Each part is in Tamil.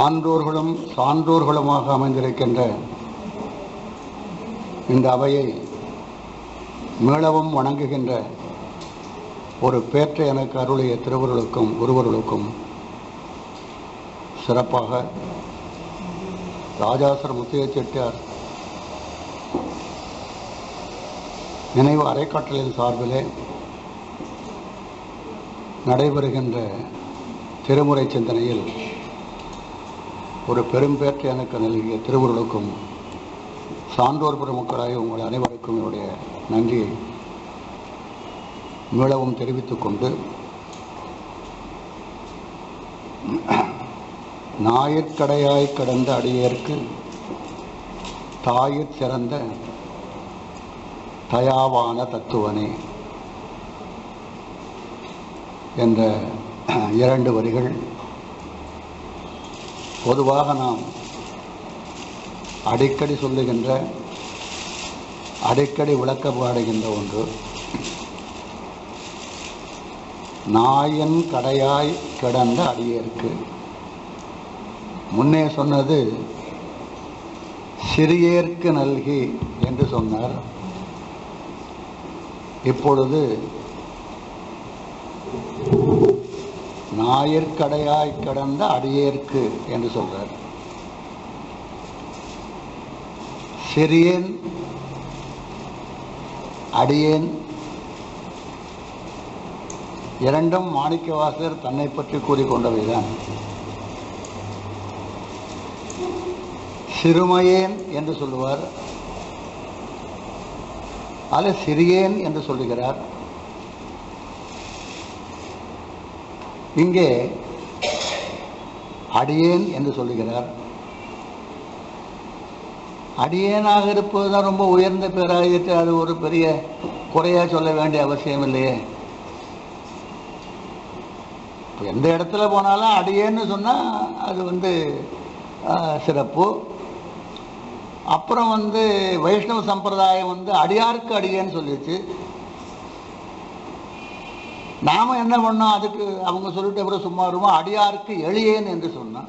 ஆன்றோர்களும் சான்றோர்களுமாக அமைந்திருக்கின்ற இந்த அவையை மீளவும் வணங்குகின்ற ஒரு பேற்றை எனக்கு அருளிய திருவருளுக்கும் ஒருவர்களுக்கும் சிறப்பாக ராஜாசர் முத்தைய செட்டியார் நினைவு அறைக்கட்டளின் சார்பிலே நடைபெறுகின்ற திருமுறை சிந்தனையில் ஒரு பெரும்பேற்று எனக்கு நல்கிய திருவருளுக்கும் சான்றோர் பெருமக்களாய் உங்கள் அனைவருக்கும் என்னுடைய நன்றியை மீளவும் தெரிவித்துக் கொண்டு ஞாயிற்கடையாய் கடந்த அடியேற்கு தாயிற் சிறந்த தயாவான தத்துவனே என்ற இரண்டு வரிகள். பொதுவாக நாம் அடிக்கடி சொல்லுகின்ற அடிக்கடி விளக்கப்பாடுகின்ற ஒன்று நாயன் கடையாய் கிடந்த அடியேற்கு முன்னே சொன்னது சிறியேற்கு நல்கி என்று சொன்னார். இப்பொழுது ஞாயிற்கடையாய் கடந்த அடியேற்கு என்று சொல்றார். சிறியேன் அடியேன் இரண்டும் மாணிக்கவாசகர் தன்னை பற்றி கூறிக்கொண்டவைதான் சிறுமையேன் என்று சொல்லுவார். அல்ல சிறியேன் என்று சொல்லுகிறார். இங்கே அடியேன் என்று சொல்லுகிறார். அடியேனாக இருப்பதுதான் ரொம்ப உயர்ந்த பேராகிட்டு அது ஒரு பெரிய குறையாக சொல்ல வேண்டிய அவசியம் இல்லையே. எந்த இடத்துல போனாலும் அடியேன்னு சொன்னால் அது வந்து சிறப்பு. அப்புறம் வந்து வைஷ்ணவ சம்பிரதாயம் வந்து அடியாருக்கு அடியேன்னு சொல்லிச்சு நாம என்ன பண்ணோம்? அதுக்கு அவங்க சொல்லிட்டு பிறகு சும்மா வருவோம் அடியாருக்கு எளியேன் என்று சொன்னான்.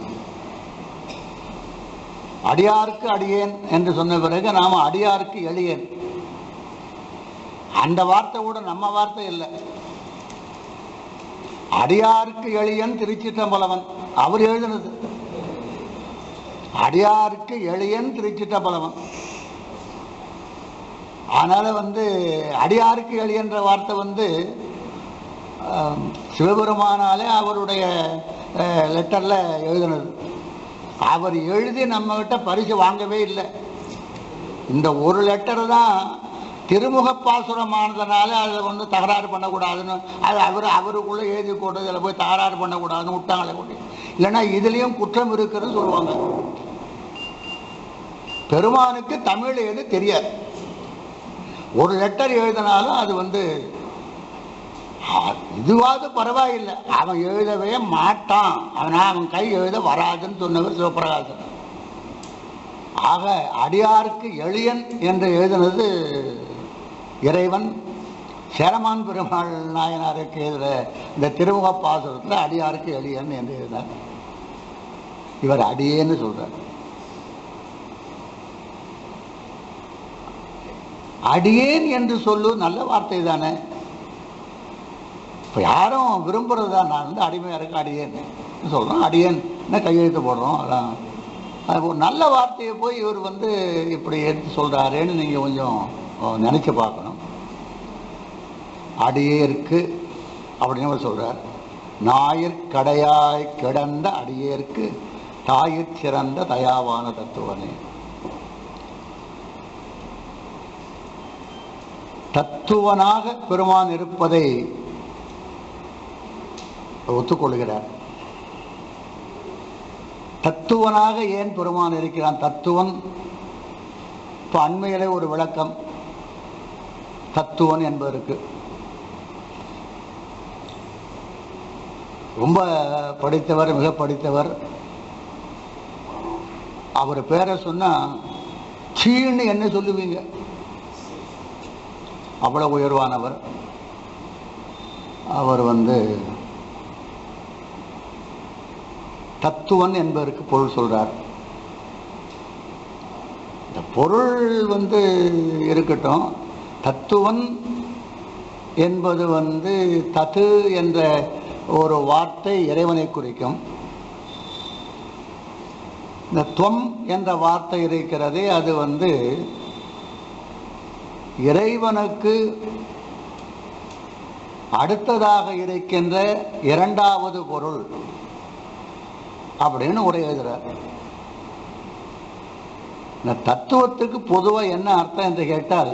அடியாருக்கு அடியேன் என்று சொன்ன பிறகு நாம அடியாருக்கு எளியேன். அந்த வார்த்தை கூட நம்ம வார்த்தை இல்லை. அடியாருக்கு எளியன் திருச்சிட்டம்பலவன் அவர் எழுதினது. அடியாருக்கு எளியன் திருச்சிற்றம்பலவன் அதனால வந்து அடியாருக்கு எளியன்ற வார்த்தை வந்து சிவபெருமானாலே அவருடைய லெட்டரில் எழுதினது. அவர் எழுதி நம்மகிட்ட பரிசு வாங்கவே இல்லை. இந்த ஒரு லெட்டர் தான் திருமுக பாசுரமானதுனால அதை வந்து தகராறு பண்ணக்கூடாதுன்னு அது அவர் அவருக்குள்ளே எழுதி போட்டது இதில் போய் தகராறு பண்ணக்கூடாதுன்னு விட்டாங்களே கூட்டி இல்லைன்னா இதுலேயும் குற்றம் இருக்குன்னு சொல்லுவாங்க. பெருமானுக்கு தமிழ் எழுத தெரியாது. ஒரு லெட்டர் எழுதினாலும் அது வந்து ஆ, இதுவாவது பரவாயில்லை. அவன் எழுதவே மாட்டான். அவனா அவன் கை எழுத வராதுன்னு சொன்னவர் சிவபிரகாசன் ஆக அடியாருக்கு எளியன் என்று எழுதினது இறைவன். சேரமான் பெருமாள் நாயனாருக்கு எழுதுகிற இந்த திருமுக பாசுரத்தில் அடியாருக்கு எளியன் என்று எழுதினார். இவர் அடியேன்னு சொல்றார். அடியேன் என்று சொல்லு நல்ல வார்த்தை தானே. இப்போ யாரும் விரும்புறது தான். நான் வந்து அடிமையாக இருக்க அடியேன் சொல்கிறோம் அடியேன்னு கையெழுத்து போடுறோம்? அதான். அது ஒரு நல்ல வார்த்தையை போய் இவர் வந்து இப்படி எடுத்து சொல்கிறாரேன்னு நீங்கள் கொஞ்சம் நினச்சி பார்க்கணும். அடியேற்கு அப்படின்னு அவர் சொல்கிறார் ஞாயிற் கடையாய் கிடந்த அடியேற்கு தாயிற் சிறந்த தயாவான தத்துவனே தத்துவனாக பெருமான் இருப்பதை ஒத்துக்கொள்கிறார். தத்துவனாக ஏன் பெருமான் இருக்கிறான்? தத்துவம் இப்போ அண்மையிலே ஒரு விளக்கம். தத்துவன் என்பதற்கு. ரொம்ப படித்தவர் மிக படித்தவர் அவர் பேரை சொன்னா சீன்னு என்ன சொல்லுவீங்க? அவ்வளவு உயர்வானவர். அவர் வந்து தத்துவன் என்பதற்கு பொருள் சொல்கிறார் இந்த பொருள் வந்து இருக்கட்டும். தத்துவன் என்பது வந்து தத்து என்ற ஒரு வார்த்தை இறைவனை குறிக்கும். இந்த துவம் என்ற வார்த்தை இருக்கிறதே அது வந்து இறைவனுக்கு அடுத்ததாக இருக்கின்ற இரண்டாவது பொருள் அப்படின்னு உரை எழுதுறார். இந்த தத்துவத்துக்கு பொதுவாக என்ன அர்த்தம் என்று கேட்டால்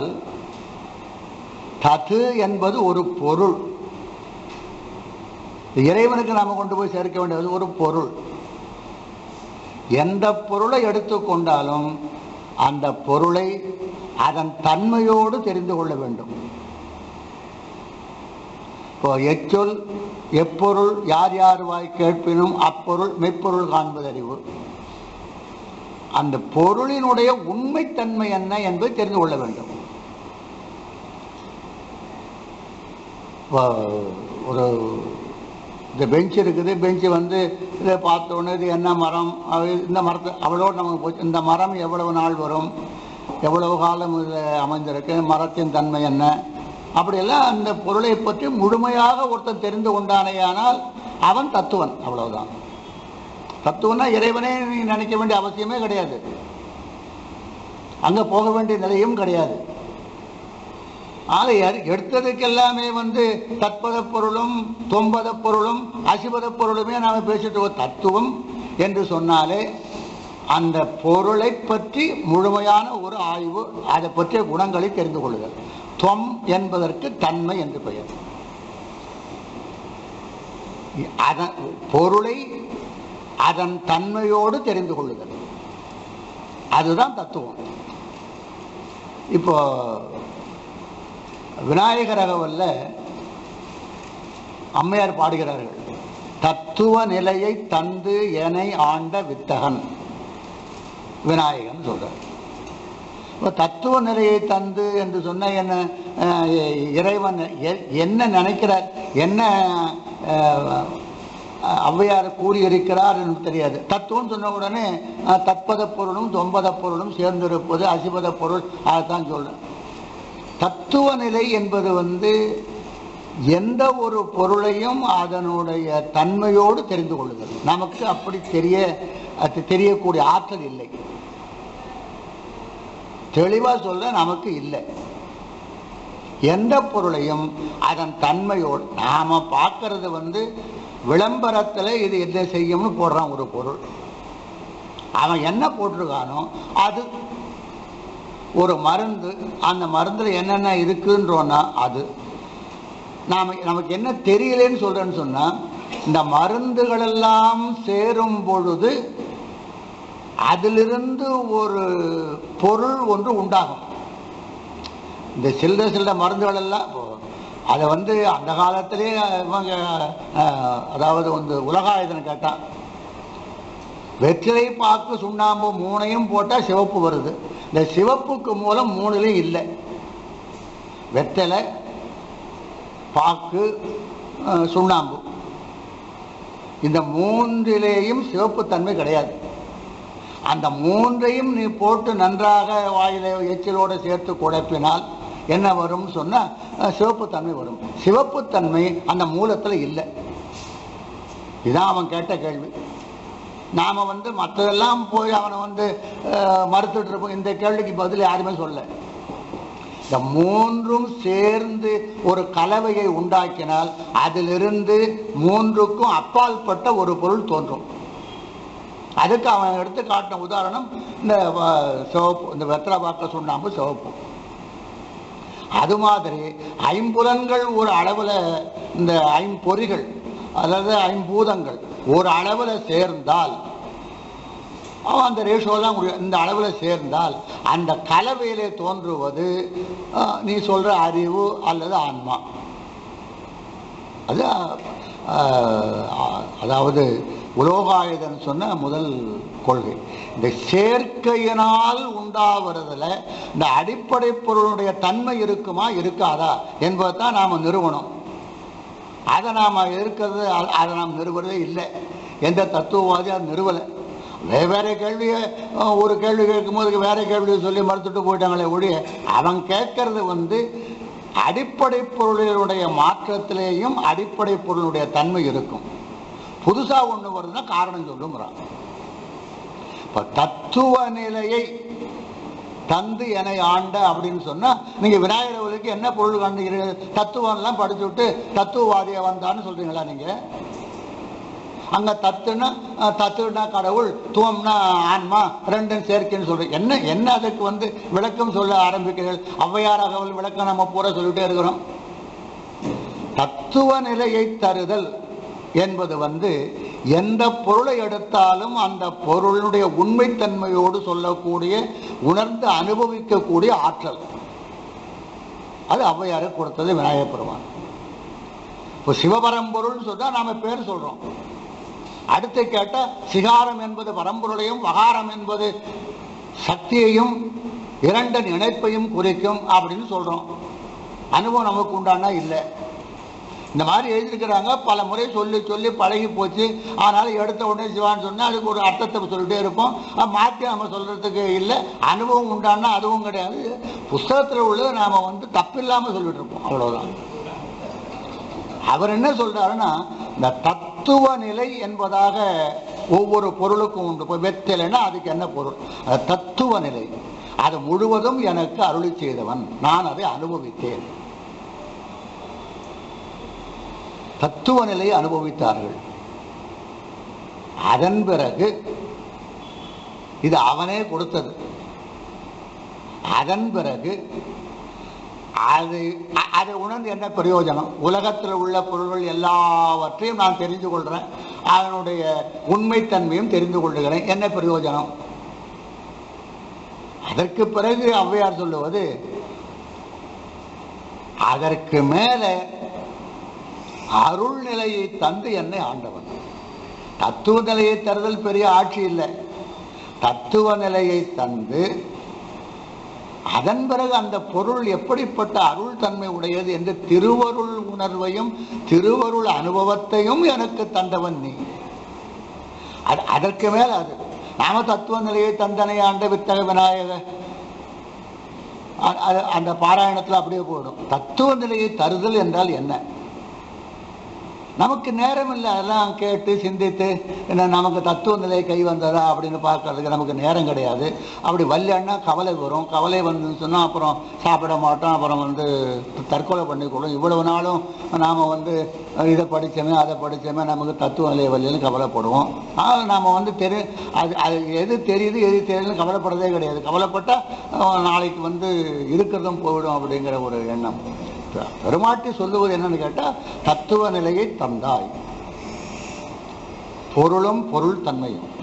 தத்து என்பது ஒரு பொருள். இறைவனுக்கு நாம கொண்டு போய் சேர்க்க வேண்டியது ஒரு பொருள். எந்த பொருளை எடுத்துக்கொண்டாலும் அந்த பொருளை அதன் தன்மையோடு தெரிந்து கொள்ள வேண்டும். இப்போ எச்சொல் எப்பொருள் யார் யார் வாய் கேட்பினும் அப்பொருள் மெய்ப்பொருள் காண்பது அறிவு அந்த பொருளினுடைய உண்மைத்தன்மை என்ன என்பதை தெரிந்து கொள்ள வேண்டும். ஒரு இந்த பெஞ்ச் இருக்குது பெஞ்சு வந்து இதை பார்த்தோன்னே இது என்ன மரம்? இந்த மரத்தை அவ்வளோடு நமக்கு போச்சு. இந்த மரம் எவ்வளவு நாள் வரும்? எவ்வளவு காலம் இதில் அமைந்திருக்கு? மரத்தின் தன்மை என்ன? அப்படியெல்லாம் அந்த பொருளை பற்றி முழுமையாக ஒருத்தன் தெரிந்து கொண்டானேயானால் அவன் தத்துவன் அவ்வளவுதான். தத்துவம்னா இறைவனே நீ நினைக்க வேண்டிய அவசியமே கிடையாது. அங்கே போக வேண்டிய நிலையும் கிடையாது. ஆக எ- எடுத்ததுக்கு எல்லாமே வந்து தற்பத பொருளும் தொம்பத பொருளும் அசிபத பொருளுமே நாம பேசிட்டு தத்துவம் என்று சொன்னாலே அந்த பொருளை பற்றி முழுமையான ஒரு ஆய்வு அதை பற்றிய குணங்களை தெரிந்து கொள்ளுதல். தொம் என்பதற்கு தன்மை என்று பெயர். அதன் பொருளை அதன் தன்மையோடு தெரிந்து கொள்ளுதல். அதுதான் தத்துவம். இப்போ விநாயகர் அகவல்ல அம்மையார் பாடுகிறார்கள். தத்துவ நிலையை தந்து என ஆண்ட வித்தகன். விநாயகன் சொல்றார். இப்போ தத்துவ நிலையை தந்து என்று சொன்ன என்ன இறைவன் என்ன நினைக்கிறார்? என்ன ஔவையார் கூறியிருக்கிறார் என்று தெரியாது. தத்துவம் சொன்ன உடனே தற்பத பொருளும் தொம்பத பொருளும் சேர்ந்திருப்பது அசிபத பொருள் அதைத்தான் சொல்றேன் தத்துவ நிலை என்பது வந்து எந்த ஒரு பொருளையும் அதனுடைய தன்மையோடு தெரிந்து கொள்ளுதல். நமக்கு அப்படி தெரிய அது தெரியக்கூடிய ஆற்றல் இல்லை. தெளிவா சொல்ல நமக்கு இல்லை. எந்த பொருளையும் அதன் தன்மையோடு நாம பார்க்கறது வந்து விளம்பரத்துல இது என்ன செய்யும்னு போடுறான் ஒரு பொருள். அவன் என்ன போட்டிருக்கானோ அது ஒரு மருந்து அந்த மருந்தில் என்னென்ன இருக்குன்றோன்னா அது. நாம் நமக்கு என்ன தெரியலன்னு சொல்கிறேன்னு சொன்னால் இந்த மருந்துகளெல்லாம் சேரும் பொழுது அதிலிருந்து ஒரு பொருள் ஒன்று உண்டாகும். இந்த சில்லற சில்லற மருந்துகள் எல்லாம் இப்போ அதை வந்து அந்த காலத்திலே இவங்க அதாவது வந்து உலகாயுதன் கேட்டான் வெற்றிலை பாக்கு சுண்ணாம்பு மூணையும் போட்டால் சிவப்பு வருது. இந்த சிவப்புக்கு மூலம் மூணுலையும் இல்லை. வெத்தலை பாக்கு சுண்ணாம்பு. இந்த மூன்றிலேயும் சிவப்புத்தன்மை கிடையாது. அந்த மூன்றையும் நீ போட்டு நன்றாக வாயில எச்சிலோடு சேர்த்து குழப்பினால் என்ன வரும் சொன்னால் சிவப்புத்தன்மை வரும். சிவப்புத்தன்மை அந்த மூலத்தில் இல்லை. இதுதான் அவன் கேட்ட கேள்வி. நாம வந்து மற்றதெல்லாம் போய் அவனை வந்து மறுத்துட்டு இருப்போம் இந்த கேள்விக்கு பதில் யாருமே சொல்ல. இந்த மூன்றும் சேர்ந்து ஒரு கலவையை உண்டாக்கினால் அதிலிருந்து மூன்றுக்கும் அப்பால்பட்ட ஒரு பொருள் தோன்றும். அதுக்கு அவன் எடுத்து காட்டின உதாரணம் இந்த வ- சிவப்பு இந்த வெத்திரபாக்க சுண்ணாம்பு சிவப்பு. அது மாதிரி ஐம்புலன்கள் ஒரு அளவில் இந்த ஐம்பொறிகள் அதாவது ஐம்பூதங்கள் ஒரு அளவில் சேர்ந்தால் அவன் அந்த தான் இந்த அளவில் சேர்ந்தால் அந்த கலவையிலே தோன்றுவது நீ சொல்ற அறிவு அல்லது ஆன்மா. அது அதாவது உலோகாயுதன் சொன்ன முதல் கொள்கை. இந்த சேர்க்கையினால் உண்டாகிறதுல இந்த அடிப்படை பொருளுடைய தன்மை இருக்குமா இருக்காதா என்பதை தான் நாம் நிறுவனம். அதை நாம் இருக்கிறது அதை நாம் நிறுவனதே இல்லை. எந்த தத்துவவாதி அதை நிறுவலை. வெவ்வேறு கேள்வியை ஒரு கேள்வி கேட்கும்போது வேற கேள்வியை சொல்லி மறுத்துட்டு போயிட்டாங்களே ஒழிய அவன் கேட்கறது வந்து அடிப்படை பொருளுடைய மாற்றத்திலேயும் அடிப்படை பொருளுடைய தன்மை இருக்கும். புதுசாக ஒன்று வருதுன்னா காரணம் சொல்லுங்கிறான் இப்போ தத்துவ நிலையை தந்து என ஆண்ட அப்படின்னு சொன்னா நீங்க விநாயகர் கோவிலுக்கு என்ன பொருள் காண்கிறீர்கள்? தத்துவம் எல்லாம் படிச்சுட்டு தத்துவவாதியா வந்தான்னு சொல்றீங்களா நீங்க? அங்க தத்துனா தத்துனா கடவுள் துவம்னா ஆன்மா ரெண்டும் சேர்க்கைன்னு சொல்றீங்க என்ன என்ன அதுக்கு வந்து விளக்கம் சொல்ல ஆரம்பிக்கிறீர்கள்? ஔவையார் அகவல் விளக்கம் நம்ம பூரா சொல்லிட்டே இருக்கிறோம். தத்துவ நிலையை தருதல் என்பது வந்து எந்த பொருளை எடுத்தாலும் அந்த பொருளுடைய உண்மைத்தன்மையோடு சொல்லக்கூடிய உணர்ந்து அனுபவிக்கக்கூடிய ஆற்றல். அது ஔவையாருக்கு கொடுத்தது விநாயகப் பெருமான். இப்போ சிவபரம்பொருள்னு சொன்னால் நாம் பேர் சொல்கிறோம் அடுத்து கேட்டால் சிகாரம் என்பது பரம்பொருளையும் வகாரம் என்பது சக்தியையும் இரண்டின் இணைப்பையும் குறிக்கும் அப்படின்னு சொல்கிறோம் அனுபவம் நமக்கு உண்டானா இல்லை. இந்த மாதிரி எழுதியிருக்கிறாங்க பல முறை சொல்லி சொல்லி பழகி போச்சு. அதனால எடுத்த உடனே சிவான்னு சொன்னா அதுக்கு ஒரு அர்த்தத்தை சொல்லிட்டே இருப்போம் மாற்றி நம்ம சொல்றதுக்கு இல்லை. அனுபவம் உண்டானா அதுவும் கிடையாது. புஸ்தகத்தில் உள்ளதை நாம வந்து தப்பில்லாம சொல்லிட்டு இருப்போம் அவ்வளவுதான். அவர் என்ன சொல்றாருன்னா இந்த தத்துவ நிலை என்பதாக ஒவ்வொரு பொருளுக்கும் உண்டு. இப்போ வெத்தலைன்னா அதுக்கு என்ன பொருள்? தத்துவ நிலை. அது முழுவதும் எனக்கு அருளி செய்தவன். நான் அதை அனுபவித்தேன். தத்துவ நிலையை அனுபவித்தார்கள். அதன் பிறகு இது அவனே கொடுத்தது. அதன் பிறகு அது அதை உணர்ந்து என்ன பிரயோஜனம்? உலகத்தில் உள்ள பொருள்கள் எல்லாவற்றையும் நான் தெரிந்து கொள்றேன். அதனுடைய உண்மைத்தன்மையும் தெரிந்து கொள்ளுகிறேன் என்ன பிரயோஜனம்? அதற்கு பிறகு ஔவையார் சொல்லுவது அதற்கு மேலே அருள் நிலையை தந்து என்னை ஆண்டவன். தத்துவ நிலையை தருதல் பெரிய ஆட்சி இல்லை. தத்துவ நிலையை தந்து அதன் பிறகு அந்த பொருள் எப்படிப்பட்ட அருள் தன்மை உடையது என்று திருவருள் உணர்வையும் திருவருள் அனுபவத்தையும் எனக்கு தந்தவன் நீ. அது அதற்கு மேல் அது. நாம தத்துவ நிலையை தந்தனை ஆண்ட வித்தக விநாயக. அ- அந்த பாராயணத்தில் அப்படியே போயிடும். தத்துவ நிலையை தருதல் என்றால் என்ன? நமக்கு நேரம் இல்லை அதெல்லாம் கேட்டு சிந்தித்து என்ன நமக்கு தத்துவ நிலை கை வந்ததா அப்படின்னு பார்க்கறதுக்கு நமக்கு நேரம் கிடையாது. அப்படி வரலன்னா கவலை வரும். கவலை வந்துன்னு சொன்னால் அப்புறம் சாப்பிட மாட்டோம். அப்புறம் வந்து தற்கொலை பண்ணிக்கொள்ளும். இவ்வளவு நாளும் நாம் வந்து இதை படித்தோமே அதை படித்தோமே நமக்கு தத்துவ நிலை வரலன்னு கவலைப்படுவோம். ஆனால் நாம் வந்து தெரி அது அது எது தெரியுது எது தெரியுதுன்னு கவலைப்படுறதே கிடையாது. கவலைப்பட்டால் நாளைக்கு வந்து இருக்கிறதும் போயிடும் அப்படிங்கிற ஒரு எண்ணம். பெருமாட்டி சொல்லுவது என்னன்னு கேட்டா தத்துவ நிலையை தந்தாய். பொருளும் பொருள் தன்மையும்.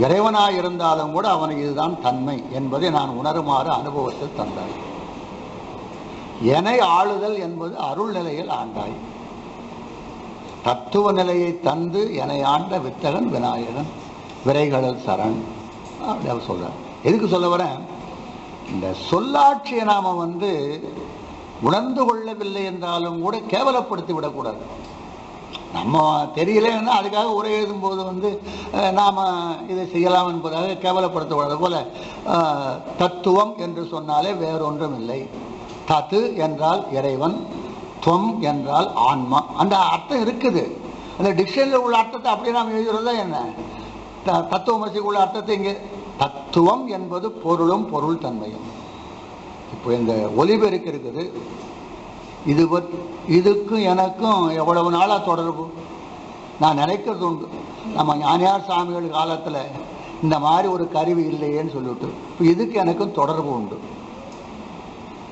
இறைவனாய் இருந்தாலும் கூட அவனுக்கு இதுதான் தன்மை என்பதை நான் உணருமாறு அனுபவத்தில் தந்தாய். என ஆளுதல் என்பது அருள் நிலையில் ஆண்டாய். தத்துவ நிலையை தந்து என ஆண்ட வித்தகன் விநாயகன் விரைகளல் சரண். அப்படி அவர் சொல்றார். எதுக்கு சொல்ல வரேன்? இந்த சொல்லாட்சியை நாம வந்து உணர்ந்து கொள்ளவில்லை என்றாலும் கூட கேவலப்படுத்தி விடக்கூடாது. நம்ம தெரியலன்னா அதுக்காக உரை எழுதும்போது வந்து நாம் இதை செய்யலாம் என்பதாக கேவலப்படுத்தக்கூடாது போல தத்துவம் என்று சொன்னாலே வேறொன்றும் இல்லை தத்து என்றால் இறைவன் துவம் என்றால் ஆன்மா. அந்த அர்த்தம் இருக்குது. அந்த டிக்ஷனில் உள்ள அர்த்தத்தை அப்படியே நாம் எழுதுறதா என்ன? த- தத்துவமசிக்கு உள்ள அர்த்தத்தை இங்கே தத்துவம் என்பது பொருளும் பொருள் தன்மையும். இப்போ இந்த ஒலிபெருக்கு இருக்குது. இது பத்- இதுக்கும் எனக்கும் எவ்வளவு நாளா தொடர்பு? நான் நினைக்கிறது உண்டு. நம்ம ஞானியார் சாமிகள் காலத்துல இந்த மாதிரி ஒரு கருவி இல்லையேன்னு சொல்லிவிட்டு இப்போ இதுக்கு எனக்கும் தொடர்பு உண்டு.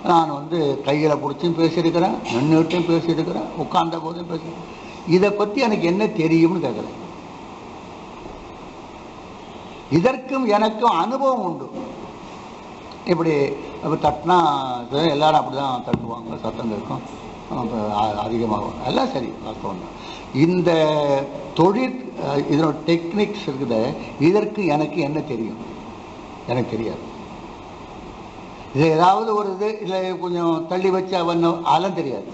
நான் வந்து கையில் பிடிச்சும் பேசியிருக்கிறேன் நின்றுட்டும் பேசியிருக்கிறேன் உட்கார்ந்த போதும் பேசி இதை பத்தி எனக்கு என்ன தெரியும்னு கேட்குறேன். இதற்கும் எனக்கும் அனுபவம் உண்டு. இப்படி அப்ப தட்டினா எல்லாரும் அப்படிதான் தட்டுவாங்க சத்தம் இருக்கும் அ- அதிகமாகும். எல்லாம் சரி வாஸ்தவம் தான். இந்த தொழில் இதனோட டெக்னிக்ஸ் இருக்குது. இதற்கு எனக்கு என்ன தெரியும்? எனக்கு தெரியாது. இது ஏதாவது ஒரு இது இல்லை கொஞ்சம் தள்ளி வச்சு அவன் அதெல்லாம் தெரியாது.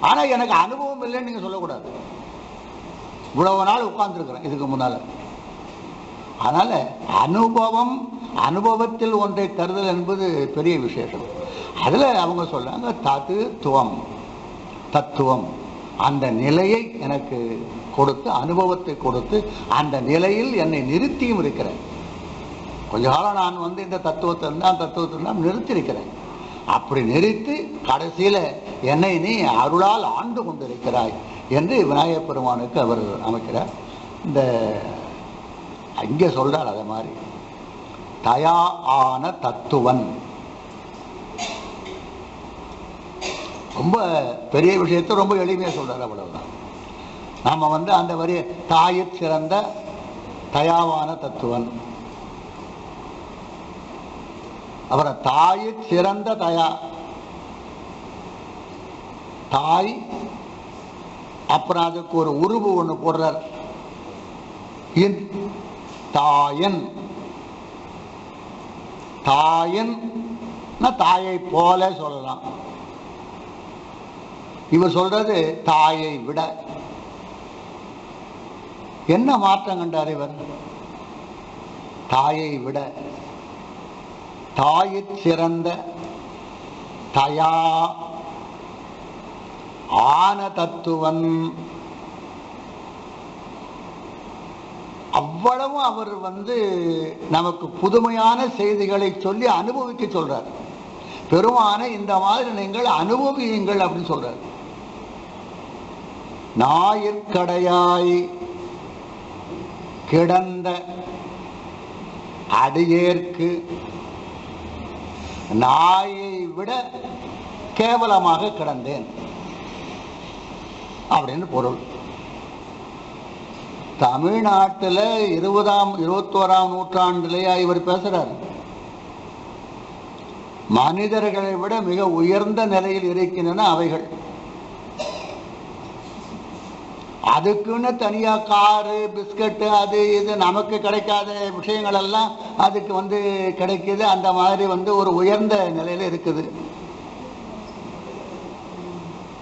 ஆனால் எனக்கு அனுபவம் இல்லைன்னு நீங்கள் சொல்லக்கூடாது. இவ்வளவு நாள் உட்காந்துருக்குறேன் இதுக்கு முன்னால். அதனால் அனுபவம் அனுபவத்தில் ஒன்றை தருதல் என்பது பெரிய விசேஷம். அதில் அவங்க சொல்றாங்க தத்துவம் தத்துவம். அந்த நிலையை எனக்கு கொடுத்து அனுபவத்தை கொடுத்து அந்த நிலையில் என்னை நிறுத்தியும் இருக்கிறேன். கொஞ்ச காலம் நான் வந்து இந்த தத்துவத்தை தான் தத்துவத்தை தான் நிறுத்தியிருக்கிறேன். அப்படி நிறுத்தி கடைசியில் என்னை நீ அருளால் ஆண்டு கொண்டிருக்கிறாய் என்று விநாயகப் பெருமானுக்கு அவர் அமைக்கிறார். இந்த அங்கே சொல்றார் அதை மாதிரி. தயா ஆன தத்துவன். ரொம்ப பெரிய விஷயத்தை ரொம்ப எளிமையாக சொல்றார் அவ்வளவுதான். நாம வந்து அந்த வரி தாயிற் சிறந்த தயாவான தத்துவன். அவரை தாயிற் சிறந்த தயா. தாய் அப்புறம் அதுக்கு ஒரு உருவு ஒண்ணு போடுறார். இன் தாயன். தாயன் தாயை போல சொல்லலாம். இவர் சொல்றது தாயை விட. என்ன மாற்றம் கண்டார் இவர்? தாயை விட. தாயிற் சிறந்த தயா. ஆன தத்துவன் அவ்வளவும் அவர் வந்து நமக்கு புதுமையான செய்திகளை சொல்லி அனுபவிக்க சொல்றார். பெருமான இந்த மாதிரி நீங்கள் அனுபவியுங்கள் அப்படின்னு சொல்றார். ஞாயிற்கடையாய் கிடந்த அடியேற்கு நாயை விட கேவலமாக கிடந்தேன். அப்படின்னு பொருள். தமிழ்நாட்டில் இருபதாம் இருபத்தோராம் நூற்றாண்டுலேயா இவர் பேசுறார். மனிதர்களை விட மிக உயர்ந்த நிலையில் இருக்கின்றன அவைகள். அதுக்குன்னு தனியா காரு பிஸ்கட்டு அது இது நமக்கு கிடைக்காத விஷயங்கள் எல்லாம் அதுக்கு வந்து கிடைக்குது. அந்த மாதிரி வந்து ஒரு உயர்ந்த நிலையில இருக்குது.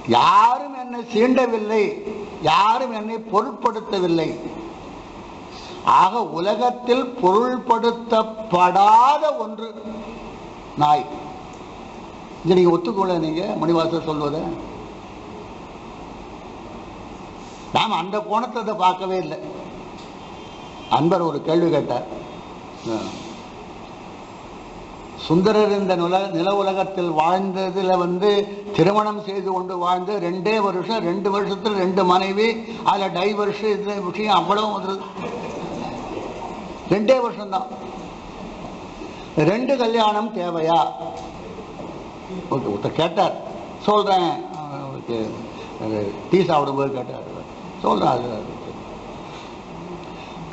யாரும் என்னை சீண்டவில்லை யாரும் என்னை பொருட்படுத்தவில்லை. ஆக உலகத்தில் பொருள்படுத்தப்படாத ஒன்று நாய். இது நீங்க ஒத்துக்கொள்ள நீங்க மணிவாசர் சொல்வதை. நாம் அந்த கோணத்தை பார்க்கவே இல்லை. அன்பர் ஒரு கேள்வி கேட்டார். சுந்தரர் இந்த நில நில உலகத்தில் வாழ்ந்ததுல வந்து திருமணம் செய்து கொண்டு வாழ்ந்து ரெண்டே வருஷம் ரெண்டு வருஷத்தில் ரெண்டு மனைவி அதில் டைவர்ஸ் இந்த விஷயம் அவ்வளவு வந்துருது ரெண்டே வருஷம்தான். ரெண்டு கல்யாணம் தேவையா? ஓகே ஒருத்தர் கேட்டார். சொல்கிறேன் டீ சாப்பிடும்போது கேட்டார். சொல்கிறேன் அது.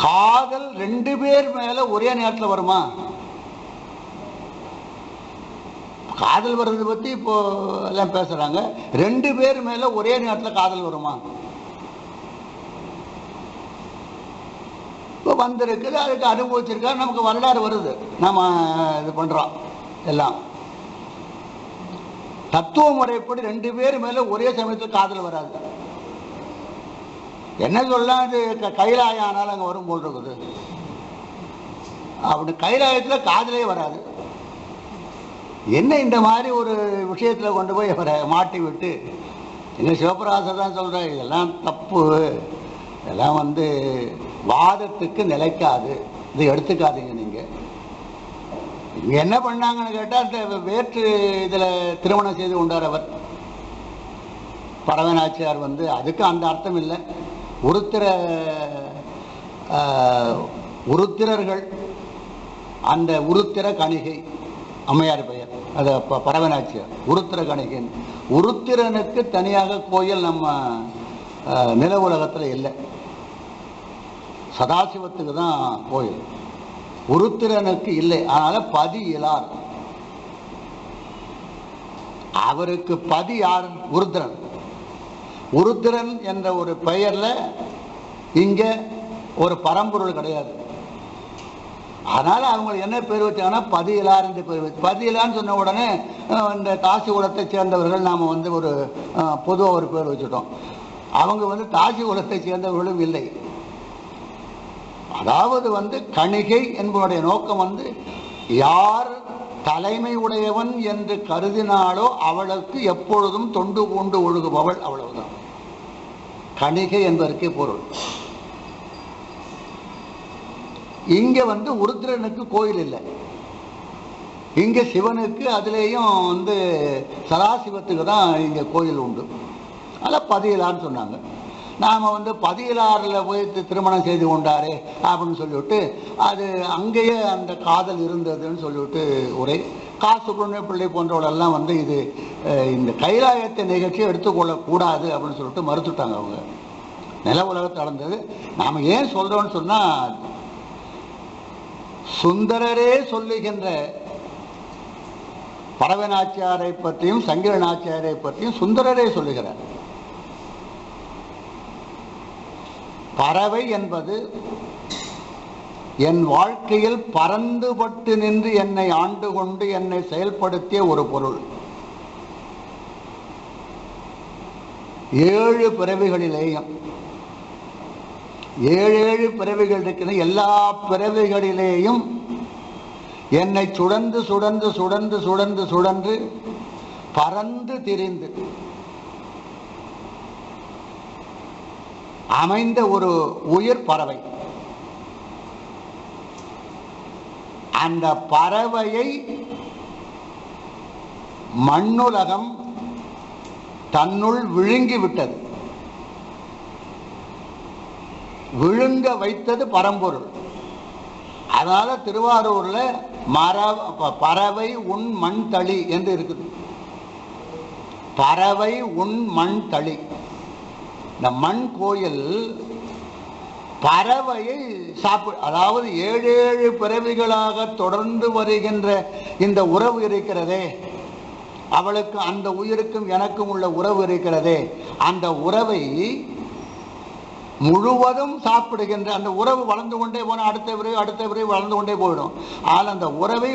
காதல் ரெண்டு பேர் மேலே ஒரே நேரத்தில் வருமா? காதல் வர்றதை பற்றி இப்போ எல்லாம் பேசுகிறாங்க ரெண்டு பேர் மேலே ஒரே நேரத்தில் காதல் வருமா? இப்போ வந்திருக்குது அதுக்கு அனுபவிச்சிருக்கா நமக்கு வரலாறு வருது. நம்ம இது பண்ணுறோம் எல்லாம். தத்துவ முறைப்படி ரெண்டு பேர் மேலே ஒரே சமயத்தில் காதல் வராது. என்ன சொல்லலாம் இது க- கைலாயம் ஆனாலும் அங்கே வரும் போல் இருக்குது. அப்படி கைலாயத்தில் காதலே வராது. என்ன இந்த மாதிரி ஒரு விஷயத்துல கொண்டு போய் அவரை மாட்டி விட்டு? என்ன சிவபிரகாசர் தான் சொல்றாரு இதெல்லாம் தப்பு. இதெல்லாம் வந்து வாதத்துக்கு நிலைக்காது. இதை எடுத்துக்காதீங்க நீங்கள் இங்கே என்ன பண்ணாங்கன்னு கேட்டால் இந்த வேற்று இதில் திருமணம் செய்து கொண்டார் அவர் பரவநாச்சியார் வந்து அதுக்கு அந்த அர்த்தம் இல்லை. உருத்திர உருத்திரர்கள் அந்த உருத்திர கணிகை அம்மையார் பெயர். அது ப- பரவனாச்சியார் உருத்திர கணிகன் உருத்திரனுக்கு தனியாக கோயில் நம்ம நில உலகத்தில் இல்லை. சதாசிவத்துக்கு தான் கோயில். உருத்திரனுக்கு இல்லை. அதனால பதி இலார் அவருக்கு பதி யார் உருத்திரன். உருத்திரன் என்ற ஒரு பெயர்ல இங்க ஒரு பரம்பொருள் கிடையாது. அதனால அவங்க என்ன பேர் வச்சாங்கன்னா பதியலார் என்று பேர் வச்சு பதியலான்னு சொன்ன உடனே இந்த தாசி குலத்தை சேர்ந்தவர்கள் நாம் வந்து ஒரு பொதுவாக ஒரு பேர் வச்சுட்டோம். அவங்க வந்து தாசி குலத்தை சேர்ந்தவர்களும் இல்லை. அதாவது வந்து கணிகை என்பவருடைய நோக்கம் வந்து யார் தலைமை உடையவன் என்று கருதினாலோ அவளுக்கு எப்பொழுதும் தொண்டு கொண்டு ஒழுகுபவள் அவ்வளவுதான். கணிகை என்பதற்கே பொருள். இங்க வந்து உருத்திரனுக்கு கோயில் இல்லை. இங்க சிவனுக்கு அதுலேயும் வந்து சதாசிவத்துக்கு தான் இங்க கோயில் உண்டு. அதில் பதியலான்னு சொன்னாங்க. நாம் வந்து பதியலாறில் போய் திருமணம் செய்து கொண்டாரே அப்படின்னு சொல்லிவிட்டு அது அங்கேயே அந்த காதல் இருந்ததுன்னு சொல்லிவிட்டு ஒரே காசு குழந்தை பிள்ளை போன்றவளெல்லாம் வந்து இது இந்த கைலாயத்தை நிகழ்ச்சியை எடுத்துக்கொள்ளக்கூடாது அப்படின்னு சொல்லிட்டு மறுத்துட்டாங்க அவங்க. நில உலகத்தில் நடந்தது நாம் ஏன் சொல்கிறோன்னு சொன்னால் சுந்தரரே சொல்லுகின்ற பறவை நாச்சியாரை பற்றியும் சங்கர நாச்சியாரை பற்றியும் சுந்தரரே சொல்லுகிறார். பறவை என்பது என் வாழ்க்கையில் பறந்துபட்டு நின்று என்னை ஆண்டு கொண்டு என்னை செயல்படுத்திய ஒரு பொருள். ஏழு பிறவிகளிலேயும் ஏழு ஏழு பிறவிகள் இருக்கிற எல்லா பிறவிகளிலேயும் என்னை சுடந்து சுடந்து சுடந்து சுடந்து சுடந்து பறந்து திரிந்து அமைந்த ஒரு உயிர் பறவை. அந்த பறவையை மண்ணுலகம் தன்னுள் விழுங்கிவிட்டது விழுங்க வைத்தது பரம்பொருள். அதனால திருவாரூர்ல மர ப- பறவை உன் மண் தளி என்று இருக்குது. பறவை உன் மண் தளி. இந்த மண் கோயில் பறவையை சாப்பி அதாவது ஏழு ஏழு பிறவிகளாக தொடர்ந்து வருகின்ற இந்த உறவு இருக்கிறதே. அவளுக்கு அந்த உயிருக்கும் எனக்கும் உள்ள உறவு இருக்கிறதே. அந்த உறவை முழுவதும் சாப்பிடுகின்ற அந்த உறவு வளர்ந்து கொண்டே போனால் அடுத்த விரை அடுத்த விரை வளர்ந்து கொண்டே போயிடும். ஆனால் அந்த உறவை